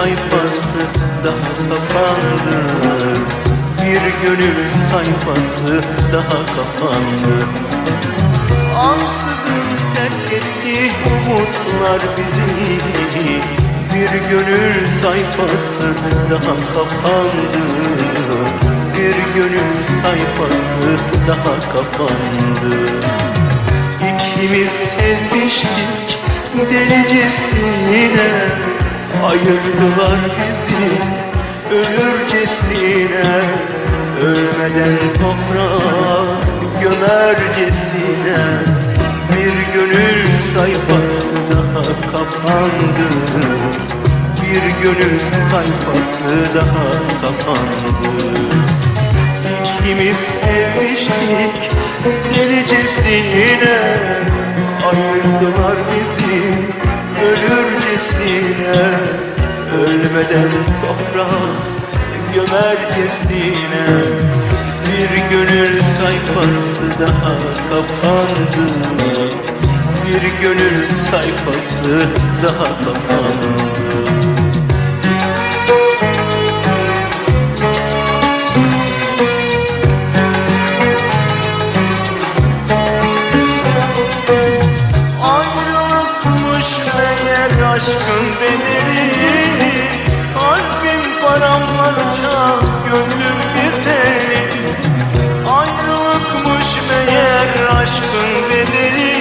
Sayfası daha kapandı. Bir gönül sayfası daha kapandı. Ansızın terk etti umutlar bizi. Bir gönül sayfası daha kapandı. Bir gönül sayfası daha kapandı. İkimiz sevmiştik delicesine Ayırdılar bizi ölürcesine Ölmeden toprağa gömercesine Bir gönül sayfası daha kapandı Bir gönül sayfası daha kapandı. İkimiz sevmiştik delicesine Ayırdılar bizi ölürcesine Ölmeden toprağa gömercesine Bir gönül sayfası daha kapandı. Bir gönül sayfası daha kapandı paramparça gönlüm bir deli. Ayrılıkmış meğer aşkın bedeli.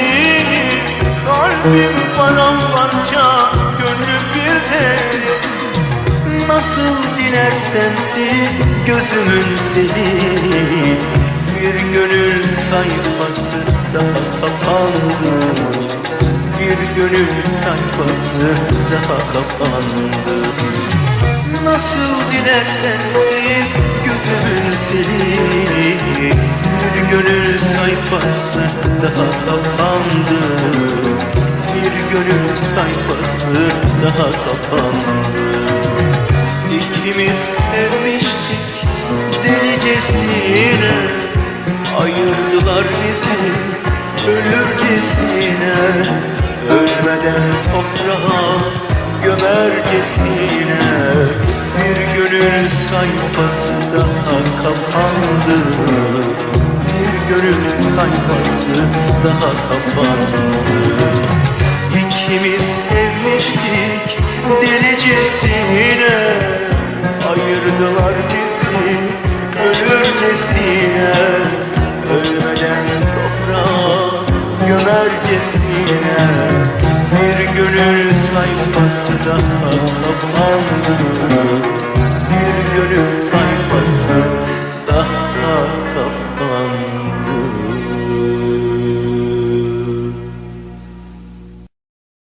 Kalbim paramparça gönlüm bir deli. Nasıl dilersen siz gözümün seni Bir gönül sayfası daha kapandı. Bir gönül sayfası daha kapandı Nasıl dilersen siz gözümün seni Bir gönül sayfası daha kapandı. Bir gönül sayfası daha kapandı. İkimiz sevmiştik delicesine. Ayırdılar bizi ölürcesine Ölmeden toprağa gömercesine sayfası daha kapandı